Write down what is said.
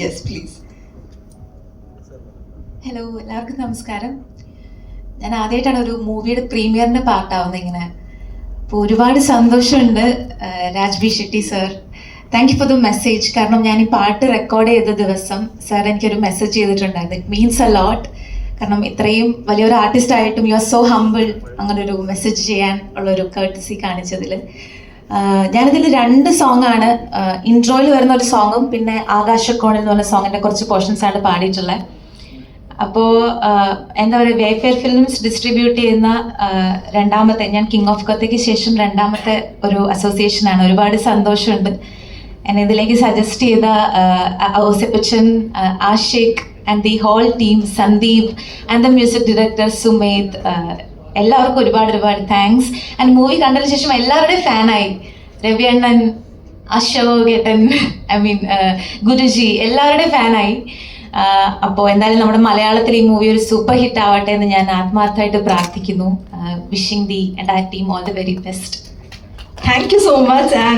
Yes please hello എല്ലാവർക്കും നമസ്കാരം. ഞാൻ ആദ്യമായിട്ടാണ് ഒരു മൂവിയുടെ പ്രീമിയറിന്റെ പാർട്ടാവുന്നത് ഇങ്ങനെ. അപ്പോൾ ഒരുപാട് സന്തോഷമുണ്ട് Raj B Shetty sir. Thank you for the message കാരണം ഞാൻ ഈ പാട്ട് റെക്കോർഡ് ചെയ്ത ദിവസം സാർ എനിക്കൊരു മെസ്സേജ് ചെയ്തിട്ടുണ്ടായിരുന്നു. ഇറ്റ് മീൻസ് എ ലോട്ട് കാരണം ഇത്രയും വലിയൊരു ആർട്ടിസ്റ്റ് ആയിട്ടും യു ആർ സോ ഹംബിൾ അങ്ങനെ ഒരു മെസ്സേജ് ചെയ്യാൻ ഉള്ളൊരു കേട്ടസി കാണിച്ചതിൽ ഞാനിതിൽ രണ്ട് സോങ് ആണ്. ഇൻട്രോയിൽ വരുന്ന ഒരു സോങ്ങും പിന്നെ ആകാശക്കോണിൽ എന്ന് പറഞ്ഞ സോങ്ങിന്റെ കുറച്ച് പോർഷൻസ് ആണ് പാടിയിട്ടുള്ളത് അപ്പോ എന്താ പറയുക വേഫെയർ ഫിലിംസ് ഡിസ്ട്രിബ്യൂട്ട് ചെയ്യുന്ന രണ്ടാമത്തെ ഞാൻ കിങ് ഓഫ് കത്തയ്ക്ക് ശേഷം രണ്ടാമത്തെ ഒരു അസോസിയേഷൻ ആണ്. ഒരുപാട് സന്തോഷമുണ്ട്. എന്നെ ഇതിലേക്ക് സജസ്റ്റ് ചെയ്ത Ousepachan Ashiq and the whole team Sandeep and the music director Sumeth എല്ലാവർക്കും ഒരുപാട് ഒരുപാട് താങ്ക്സ് ആൻഡ് മൂവി കണ്ടതിന് ശേഷം എല്ലാവരുടെയും ഫാനായി രവി അണ്ണൻ അശോകേട്ടൻ ഐ മീൻ ഗുരുജി എല്ലാവരുടെയും ഫാനായി അപ്പോൾ എന്തായാലും നമ്മുടെ മലയാളത്തിൽ ഈ മൂവി ഒരു സൂപ്പർ ഹിറ്റ് ആവട്ടെ എന്ന് ഞാൻ ആത്മാർത്ഥമായിട്ട് പ്രാർത്ഥിക്കുന്നു. Wishing the end team all the very best thank you so much and